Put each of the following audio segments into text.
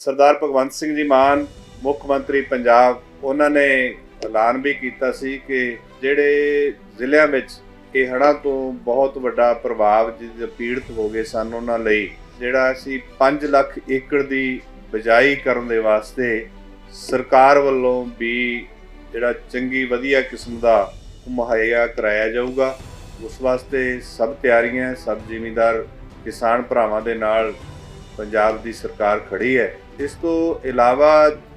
ਸਰਦਾਰ ਭਗਵੰਤ ਸਿੰਘ ਜੀ ਮਾਨ, ਮੁੱਖ ਮੰਤਰੀ ਪੰਜਾਬ, ਉਹਨਾਂ ਨੇ ਐਲਾਨ ਵੀ ਕੀਤਾ ਸੀ ਕਿ ਜਿਹੜੇ ਜ਼ਿਲ੍ਹਿਆਂ ਵਿੱਚ ਇਹ ਹੜ੍ਹਾਂ ਤੋਂ ਬਹੁਤ ਵੱਡਾ ਪ੍ਰਭਾਵ ਜਿਹਦੇ ਪੀੜਤ ਹੋ ਗਏ ਸਨ, ਉਹਨਾਂ ਲਈ ਜਿਹੜਾ ਅਸੀਂ 5 ਲੱਖ ਏਕੜ ਦੀ ਬਿਜਾਈ ਕਰਨ ਦੇ ਵਾਸਤੇ ਸਰਕਾਰ ਵੱਲੋਂ ਵੀ ਜਿਹੜਾ ਚੰਗੀ, ਵਧੀਆ ਕਿਸਮ ਦਾ ਮੁਹੱਈਆ ਕਰਾਇਆ ਜਾਊਗਾ। ਉਸ ਵਾਸਤੇ ਸਭ ਤਿਆਰੀਆਂ, ਸਭ ਜ਼ਿਮੀਂਦਾਰ ਕਿਸਾਨ ਭਰਾਵਾਂ ਦੇ ਨਾਲ ਪੰਜਾਬ ਦੀ ਸਰਕਾਰ ਖੜੀ ਹੈ। ਇਸ ਤੋਂ ਇਲਾਵਾ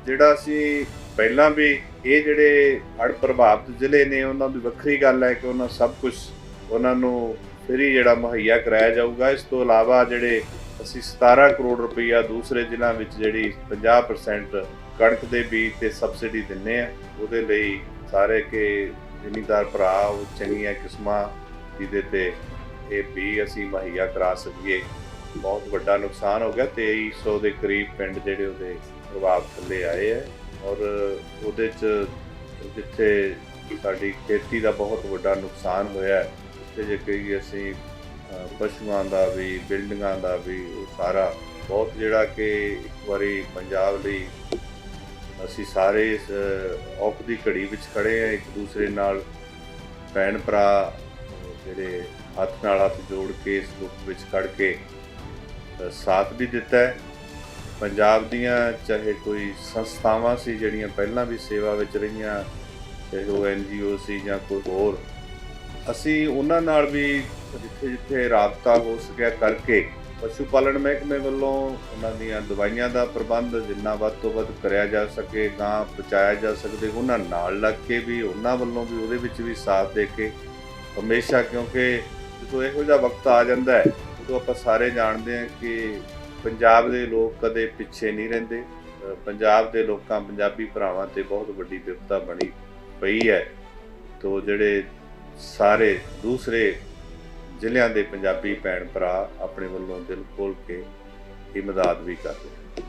ਜਿਹੜਾ ਅਸੀਂ ਪਹਿਲਾਂ ਵੀ ਇਹ ਜਿਹੜੇ ਹੜ੍ਹ ਪ੍ਰਭਾਵਿਤ ਜ਼ਿਲ੍ਹੇ ਨੇ, ਉਹਨਾਂ ਦੀ ਵੱਖਰੀ ਗੱਲ ਹੈ ਕਿ ਉਹਨਾਂ ਸਭ ਕੁਝ ਉਹਨਾਂ ਨੂੰ ਫਰੀ ਜਿਹੜਾ ਮੁਹੱਈਆ ਕਰਾਇਆ ਜਾਊਗਾ। ਇਸ ਤੋਂ ਇਲਾਵਾ ਜਿਹੜੇ ਅਸੀਂ 17 ਕਰੋੜ ਰੁਪਈਆ ਦੂਸਰੇ ਜ਼ਿਲ੍ਹਿਆਂ ਵਿੱਚ ਜਿਹੜੀ 50% ਕਣਕ ਦੇ ਬੀਜ ਤੇ ਸਬਸਿਡੀ ਦਿੰਨੇ ਆ, ਉਹਦੇ ਲਈ ਸਾਰੇ ਕਿ ਜ਼ਿਮੀਂਦਾਰ ਭਰਾ, ਉਹ ਚੰਗੀਆਂ ਕਿਸਮਾਂ ਜਿਹਦੇ ਤੇ ਇਹ ਬੀ ਅਸੀਂ ਮੁਹੱਈਆ ਕਰਾ ਸਕੀਏ। ਬਹੁਤ ਵੱਡਾ ਨੁਕਸਾਨ ਹੋ ਗਿਆ। 2300 ਦੇ ਕਰੀਬ ਪਿੰਡ ਜਿਹੜੇ ਉਹਦੇ ਪ੍ਰਭਾਵ ਥੱਲੇ ਆਏ ਹੈ ਔਰ ਉਹਦੇ ਚ ਜਿੱਥੇ ਸਾਡੀ ਖੇਤੀ ਦਾ ਬਹੁਤ ਵੱਡਾ ਨੁਕਸਾਨ ਹੋਇਆ ਹੈ, ਉੱਥੇ ਜੇ ਕਹੀਏ ਅਸੀਂ ਪਸ਼ੂਆਂ ਦਾ ਵੀ, ਬਿਲਡਿੰਗਾਂ ਦਾ ਵੀ ਉਹ ਸਾਰਾ ਬਹੁਤ ਜਿਹੜਾ ਕਿ ਇੱਕ ਵਾਰੀ ਪੰਜਾਬ ਲਈ ਅਸੀਂ ਸਾਰੇ ਇਸ ਔਖ ਦੀ ਘੜੀ ਵਿੱਚ ਖੜੇ ਆ ਇੱਕ ਦੂਸਰੇ ਨਾਲ ਭੈਣ ਭਰਾ ਜਿਹੜੇ ਹੱਥ ਨਾਲ ਹੱਥ ਜੋੜ ਕੇ ਇਸ ਦੁੱਖ ਵਿੱਚ ਖੜ ਕੇ ਸਾਥ ਵੀ ਦਿੱਤਾ ਹੈ। ਪੰਜਾਬ ਦੀਆਂ ਚਾਹੇ ਕੋਈ ਸੰਸਥਾਵਾਂ ਸੀ ਜਿਹੜੀਆਂ ਪਹਿਲਾਂ ਵੀ ਸੇਵਾ ਵਿੱਚ ਰਹੀਆਂ, ਚਾਹੇ ਉਹ ਐਨਜੀਓ ਸੀ ਜਾਂ ਕੋਈ ਹੋਰ, ਅਸੀਂ ਉਹਨਾਂ ਨਾਲ ਵੀ ਜਿੱਥੇ ਜਿੱਥੇ ਰਾਬਤਾ ਹੋ ਸਕਿਆ ਕਰਕੇ ਪਸ਼ੂ ਪਾਲਣ ਮਹਿਕਮੇ ਵੱਲੋਂ ਉਹਨਾਂ ਦੀਆਂ ਦਵਾਈਆਂ ਦਾ ਪ੍ਰਬੰਧ ਜਿੰਨਾ ਵੱਧ ਤੋਂ ਵੱਧ ਕਰਿਆ ਜਾ ਸਕੇ, ਗਾਂ ਪਹੁੰਚਾਇਆ ਜਾ ਸਕਦੇ, ਉਹਨਾਂ ਨਾਲ ਲੱਗ ਕੇ ਵੀ, ਉਹਨਾਂ ਵੱਲੋਂ ਵੀ, ਉਹਦੇ ਵਿੱਚ ਵੀ ਸਾਥ ਦੇ ਕੇ ਹਮੇਸ਼ਾ ਕਿਉਂਕਿ ਜਦੋਂ ਇਹੋ ਜਿਹਾ ਵਕਤ ਆ ਜਾਂਦਾ ਹੈ ਉਦੋਂ ਆਪਾਂ ਸਾਰੇ ਜਾਣਦੇ ਹਾਂ ਕਿ ਪੰਜਾਬ ਦੇ ਲੋਕ ਕਦੇ ਪਿੱਛੇ ਨਹੀਂ ਰਹਿੰਦੇ। ਪੰਜਾਬ ਦੇ ਲੋਕਾਂ, ਪੰਜਾਬੀ ਭਰਾਵਾਂ ਤੇ ਬਹੁਤ ਵੱਡੀ ਵਿਪਤਾ ਬਣੀ ਪਈ ਹੈ। ਤੋ ਜਿਹੜੇ ਸਾਰੇ ਦੂਸਰੇ ਜ਼ਿਲ੍ਹਿਆਂ ਦੇ ਪੰਜਾਬੀ ਭੈਣ ਭਰਾ ਆਪਣੇ ਵੱਲੋਂ ਦਿਲ ਖੋਲ ਕੇ ਇਮਦਾਦ ਵੀ ਕਰਦੇ